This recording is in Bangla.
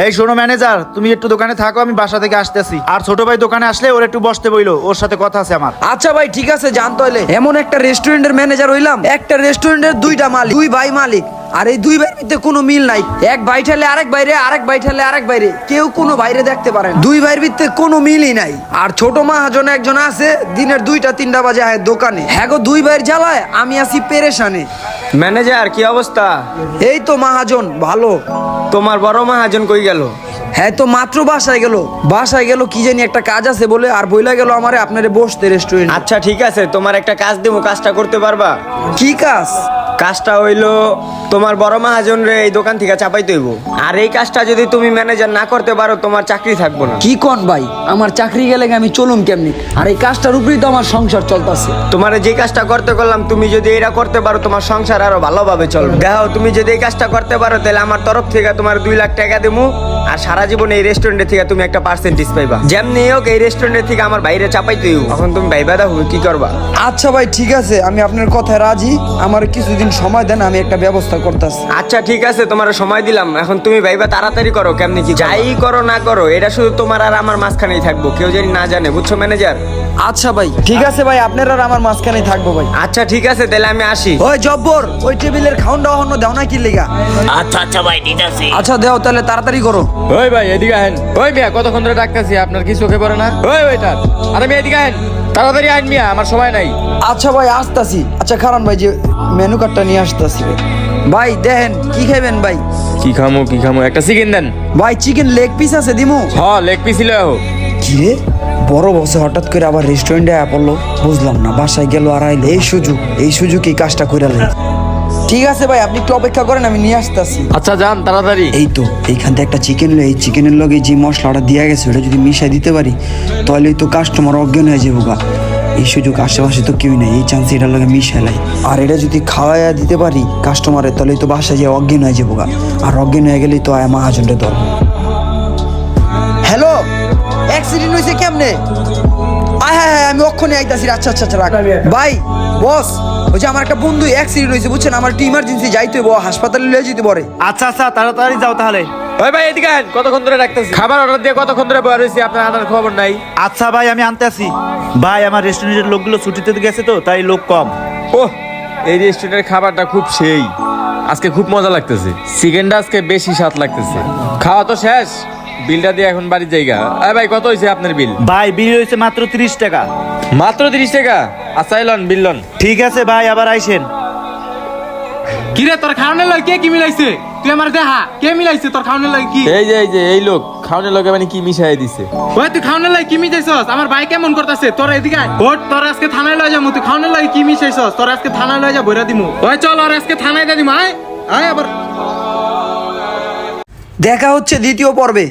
এই শোনো ম্যানেজার, তুমি একটু দোকানে থাকো, আমি বাসা থেকে আসতেছি। আর ছোট ভাই দোকানে আসলে ওর একটু বসতে বইলো, ওর সাথে কথা আছে আমার। আচ্ছা ভাই, ঠিক আছে, জানতে হইলে এমন একটা রেস্টুরেন্টের ম্যানেজার হইলাম, একটা রেস্টুরেন্টের দুইটা মালিক, দুই ভাই মালিক, আর এই দুই ভাইয়ের ভিতরে কোনো মিল নাই। এক ভাই ঠেলে আরেক বাইরে আরেক ভাই ঠেলে আরেক বাইরে কেউ কোনো বাইরে দেখতে পারে না। দুই ভাইয়ের ভিতরে কোনো মিলই নাই। আর ছোট মাহাজন একজন আছে, দিনের দুইটা, তিনটা বাজে আয় দোকানে। হ্যাঁ গো, দুই ভাইয়ের জ্বালায় আমি আছি পেরেশানে। ম্যানেজার কি অবস্থা? এই তো মহাজন ভালো। তোমার বড় মহাজন কই গেল? হ্যাঁ তো মাত্র বাসায় গেল। বাসায় গেল কি জানি একটা কাজ আছে বলে আর বইলা গেল আমারে আপনারে বসতে রেস্টুরেন্ট আচ্ছা ঠিক আছে তোমার একটা কাজ দেবো কাজটা করতে পারবা? কি কাজ? কাজটা হইল তোমার বড় মহাজন রে এই দোকান থেকে চাপাই তৈব আর এই কাজটা যদি তুমি ম্যানেজার না করতে পারো তোমার চাকরি থাকব না। কি কন ভাই? আমার চাকরি গেলে আমি চলুম কেমনি? আর এই কাজটার উপরেই তো আমার সংসার চলতেছে। তোমার যে কাজটা করতে করলাম তুমি যদি এটা করতে পারো তোমার সংসার আরও ভালোভাবে চলবে। দেখো তুমি যদি এই কাজটা করতে পারো তাহলে আমার তরফ থেকে তোমার দুই লাখ টাকা দেবো। আর সারা জীবন এই রেস্টুরেন্টের থেকে তুমি একটা পার্সেন্টেজ পাইবা। যেমনি হোক এই রেস্টুরেন্টের থেকে আমার বাইরে চাপাই তুই তখন তুমি ভাইবা দেখো কি করবা? আচ্ছা ভাই ঠিক আছে আমি আপনার কথায় রাজি। আমার কিছুদিন সময় দেন আমি একটা ব্যবস্থা করতেছি। আচ্ছা ঠিক আছে তোমার সময় দিলাম। এখন তুমি ভাইবা তাড়াতাড়ি করো কেমনি কি যাই করো না করো এটা শুধু তোমার আর আমার মাঝখানেই থাকব কেউ যদি না জানে বুঝছ ম্যানেজার আচ্ছা ভাই ঠিক আছে ভাই আপনার আর আমার মাঝখানে থাকব ভাই। আচ্ছা ঠিক আছে তাহলে আমি আসি। ওই জব্বর ওই টেবিলের খাউন দাওয়া হন্য দাও না কি লিগা? আচ্ছা আচ্ছা ভাই দিতেছি। আচ্ছা দেও তাহলে তাড়াতাড়ি করো। ওই ভাই এদিকে আহেন। ওই মিয়া কতক্ষণ ধরে ডাকতেছি? আপনার কি চোখে পড়ে না? ওই ওইটার আরে মিয়া এদিকে আহেন। তাড়াতাড়ি আহেন মিয়া আমার সময় নাই। আচ্ছা ভাই আসতাছি। আচ্ছা খারান ভাই যে মেনু কার্ডটা নিয়ে আসতাছি ভাই। ভাই দেখেন কি খাবেন ভাই? কি খামো কি খামো? একটা চিকেন দেন। ভাই চিকেন লেগ পিস আছে দিমু। হ লেগ পিস কি রে? বড় বসে হঠাৎ করে আবার রেস্টুরেন্টে আয়া পড়ল। বুঝলাম না বাসায় গেল আর আইলো। এই সুযোগ এই সুযোগ এই কাজটা করে ঠিক আছে ভাই আপনি একটু অপেক্ষা করেন আমি নিয়ে আসতেছি। আচ্ছা যান তাড়াতাড়ি। এই তো এইখান থেকে একটা চিকেন এই চিকেনের লগে যে মশলাটা দেওয়া গেছে ওটা যদি মিশাই দিতে পারি তাহলে তো কাস্টমার অজ্ঞান হয়ে যাব গা। এই সুযোগ আশেপাশে তো কেউ নেই এই চান্স এটার লগে মিশালাই আর এটা যদি খাওয়াইয়া দিতে পারি কাস্টমারের তাহলে তো বাসায় যে অজ্ঞান হয়ে যাব গা। আর অজ্ঞান হয়ে গেলেই তো আয় মহাজনটা ধরবো। হ্যালো অ্যাক্সিডেন্ট হয়েছে কেমনে? আয় হ্যাঁ হ্যাঁ আমি অক্ষণে আইতাছি আচ্ছা আচ্ছা আচ্ছা রাখ। ভাই বস ওই যে আমার একটা বন্ধু অ্যাক্সিডেন্ট হয়েছে বুঝছেন? আমার একটু ইমার্জেন্সি যাইতে হইব হাসপাতালে লয়ে যেতে পারে। আচ্ছা আচ্ছা তাড়াতাড়ি যাও তাহলে। ওই ভাই এদিকে আহেন কতক্ষণ ধরে ডাকতেছি? খাবার অর্ডার দিয়ে কতক্ষণ ধরে বয়া রয়েছি আপনার আনার খবর নাই। আচ্ছা ভাই আমি আনতে আসি ভাই আমার রেস্টুরেন্টের লোকগুলো ছুটিতে গেছে তো তাই লোক কম। ওহ এই রেস্টুরেন্টের খাবারটা খুব সেই। আজকে খুব মজা লাগতেছে। চিকেনটা আজকে বেশি স্বাদ লাগতেছে। খাওয়া তো শেষ। বিলটা দিয়ে এখন বাড়ির জায়গা। আরে ভাই কত হয়েছে আপনার বিল? ভাই বিল হয়েছে মাত্র তিরিশ টাকা। মাত্র তিরিশ টাকা? আচ্ছা এলন বিল লন। ঠিক আছে ভাই আবার আইসেন। কিরে তোর খাওয়ানোর লাগে কে কি মিলাইছে? তুই আমার দেখা কে মিলাইছে তোর খাওয়ানোর লাগে কি? এই যে এই যে এই লোক খাওয়ানোর লোকে মানে কি মিশাই দিছে? ওই তুই খাওয়ানোর লাগে কি মিশাইছস? আমার ভাই কেমন করতেছে? তোর এদিকে আয়। ওঠ তোর আজকে থানায় লয়ে যাব তুই খাওয়ানোর লাগে কি মিশাইছস? তোর আজকে থানায় লয়ে যা বইরা দিমু। ওই চল আর আজকে থানায় দিয়ে দিমু আয়। আয় আবার। দেখা হচ্ছে দ্বিতীয় পর্বে।